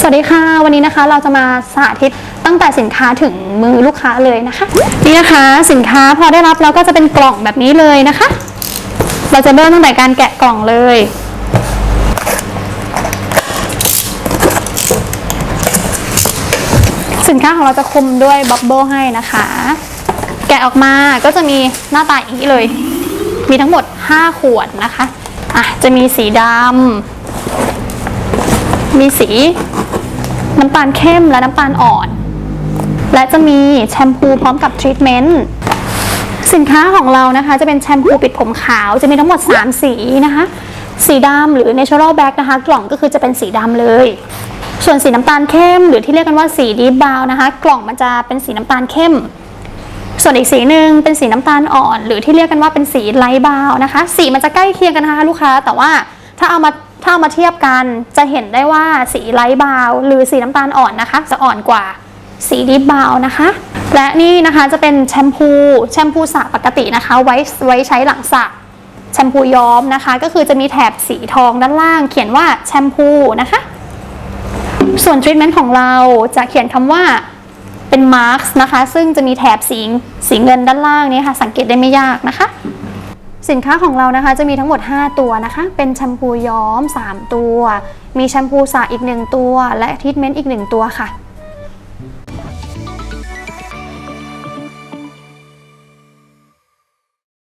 สวัสดีค่ะ วันนี้นะคะเราจะมาสาธิตตั้งแต่สินค้าถึงมือลูกค้าเลยนะคะ นี่นะคะสินค้าพอได้รับแล้วก็จะเป็นกล่องแบบนี้เลยนะคะ เราจะเริ่มตั้งแต่การแกะกล่องเลย สินค้าของเราจะคุมด้วยบับเบิลให้นะคะ แกะออกมาก็จะมีหน้าตาอย่างนี้เลย มีทั้งหมด 5 ขวดนะคะอะจะมีสีดำ มีสีน้ำตาลเข้มและน้ำตาลอ่อน และจะมีแชมพูพร้อมกับทรีทเมนต์สินค้าของเรานะคะ จะเป็นแชมพูปิดผมขาวจะมีทั้งหมด 3 สีนะคะ สีดำหรือ natural black นะคะ กล่องก็คือจะเป็นสีดำเลย ส่วนสีน้ำตาลเข้ม หรือที่เรียกกันว่าสีดีบาวนะคะ กล่องมันจะเป็นสีน้ำตาลเข้ม ส่วนอีกสีหนึ่งเป็นสีน้ำตาลอ่อน หรือที่เรียกกันว่าเป็นสีไลท์บาวน์นะคะ สีมันจะใกล้เคียงกันนะคะลูกค้าแต่ว่าถ้าเอามา ถ้าเอามาเทียบกันจะเห็นได้ว่าสีไลท์บาวน์หรือสีน้ำตาลอ่อนนะคะ จะอ่อนกว่าสีดิฟบาวน์นะคะ และนี่นะคะจะเป็นแชมพูแชมพูสระปกตินะคะ ไว้ไว้ใช้หลังสระแชมพูย้อมนะคะ ก็คือจะมีแถบสีทองด้านล่าง เขียนว่าแชมพูนะคะ ส่วนทรีทเมนต์ของเราจะเขียนคำว่าเป็นมาร์กนะคะ ซึ่งจะมีแถบสีสีเงินด้านล่างนี้ค่ะ สังเกตได้ไม่ยากนะคะ สินค้าของเรานะคะจะมีทั้งหมด 5 ตัวนะคะ เป็นแชมพูย้อม 3 ตัว มีแชมพูสระอีก 1 ตัว และทรีทเมนต์อีก 1 ตัวค่ะ